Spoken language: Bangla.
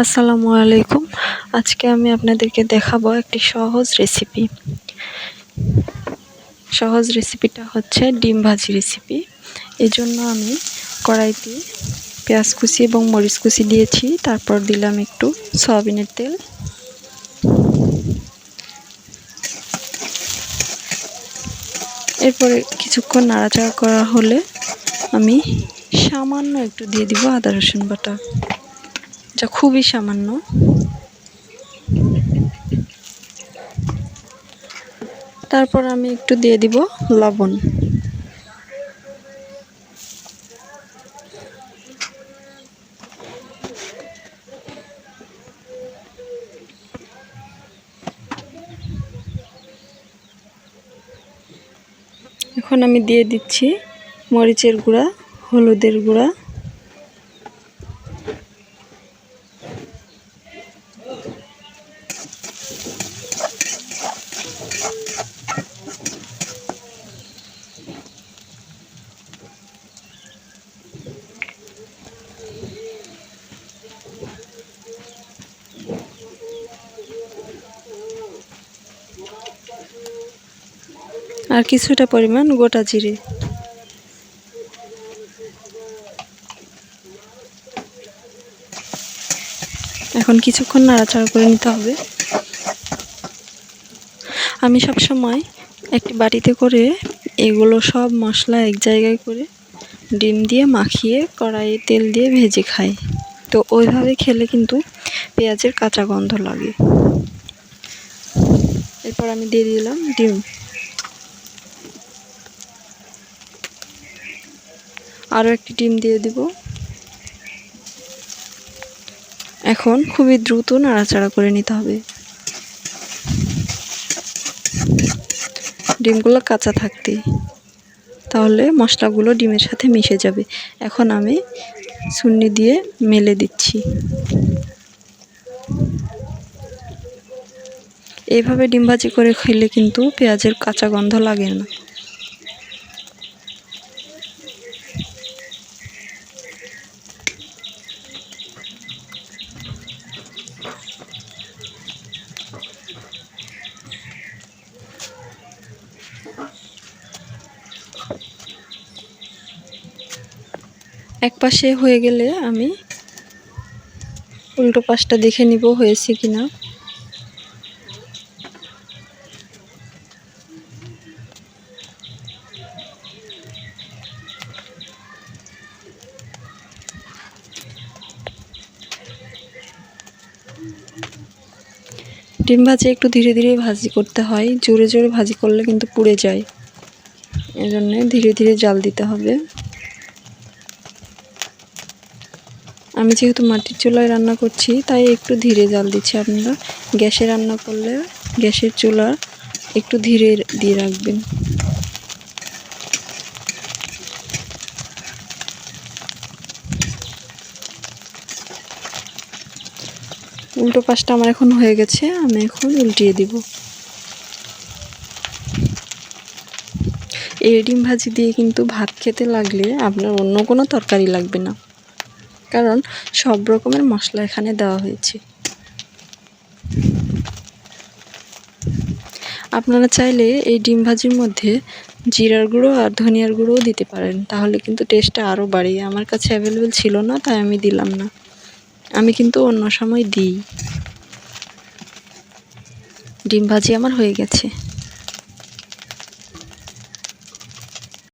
আসসালামু আলাইকুম। আজকে আমি আপনাদেরকে দেখাবো একটি সহজ রেসিপি সহজ রেসিপিটা হচ্ছে ডিম ভাজি রেসিপি এই জন্য আমি কড়াইতে পেঁয়াজ কুচি এবং মরিচ কুচি দিয়েছি। তারপর দিলাম একটু সয়াবিনের তেল। এরপরে কিছুক্ষণ নাড়াচাড়া করা হলে আমি সামান্য একটু দিয়ে দিব আদা রসুন বাটা। যা খুবই সামান্য। তারপর আমি একটু দিয়ে দিব লবণ। এখন আমি দিয়ে দিচ্ছি মরিচের গুঁড়া, হলুদের গুঁড়া। আর কিছুটা পরিমাণ গোটা জিরে। এখন কিছুক্ষণ নাড়াচাড়া করে নিতে হবে। আমি সব সময় একটি বাটিতে করে এগুলো সব মশলা এক জায়গায় করে ডিম দিয়ে মাখিয়ে কড়াইয়ে তেল দিয়ে ভেজে খাই। তো ওইভাবে খেলে কিন্তু পেঁয়াজের কাঁচা গন্ধ লাগে। এরপর আমি দিয়ে দিলাম ডিম। আরও একটি ডিম দিয়ে দিব। এখন খুবই দ্রুত নাড়াচাড়া করে নিতে হবে। ডিমগুলো কাঁচা থাকতে তাহলে মশলাগুলো ডিমের সাথে মিশে যাবে। এখন আমি সুন্নি দিয়ে মেলে দিচ্ছি। এইভাবে ডিম ভাজি করে খেলে কিন্তু পেঁয়াজের কাঁচা গন্ধ লাগে না। এক পাশে হয়ে গেলে আমি উল্টো পাশটা দেখে নিব হয়েছে কিনা। ডিম ভাজি একটু ধীরে ধীরে ভাজি করতে হয়, জোরে জোরে ভাজি করলে কিন্তু পুড়ে যায়। এজন্য ধীরে ধীরে জাল দিতে হবে। আমি যেহেতু মাটির চুলায় রান্না করছি, তাই একটু ধীরে জাল দিচ্ছি আপনারা। গ্যাসে রান্না করলে গ্যাসের চুলা একটু ধীরে দিয়ে রাখবেন। উল্টো পাশটা আমার এখন হয়ে গেছে, আমি এখন উল্টিয়ে দিব। এই ডিম ভাজি দিয়ে কিন্তু ভাত খেতে লাগলে আপনার অন্য কোনো তরকারি লাগবে না। কারণ সব রকমের মশলা এখানে দেওয়া হয়েছে। আপনারা চাইলে এই ডিম ভাজির মধ্যে জিরার গুঁড়ো আর ধনিয়ার গুঁড়োও দিতে পারেন, তাহলে কিন্তু টেস্টটা আরও বাড়িয়ে আমার কাছে অ্যাভেলেবেল ছিল না, তাই আমি দিলাম না। আমি কিন্তু অন্য সময় দিই। ডিম ভাজি আমার হয়ে গেছে।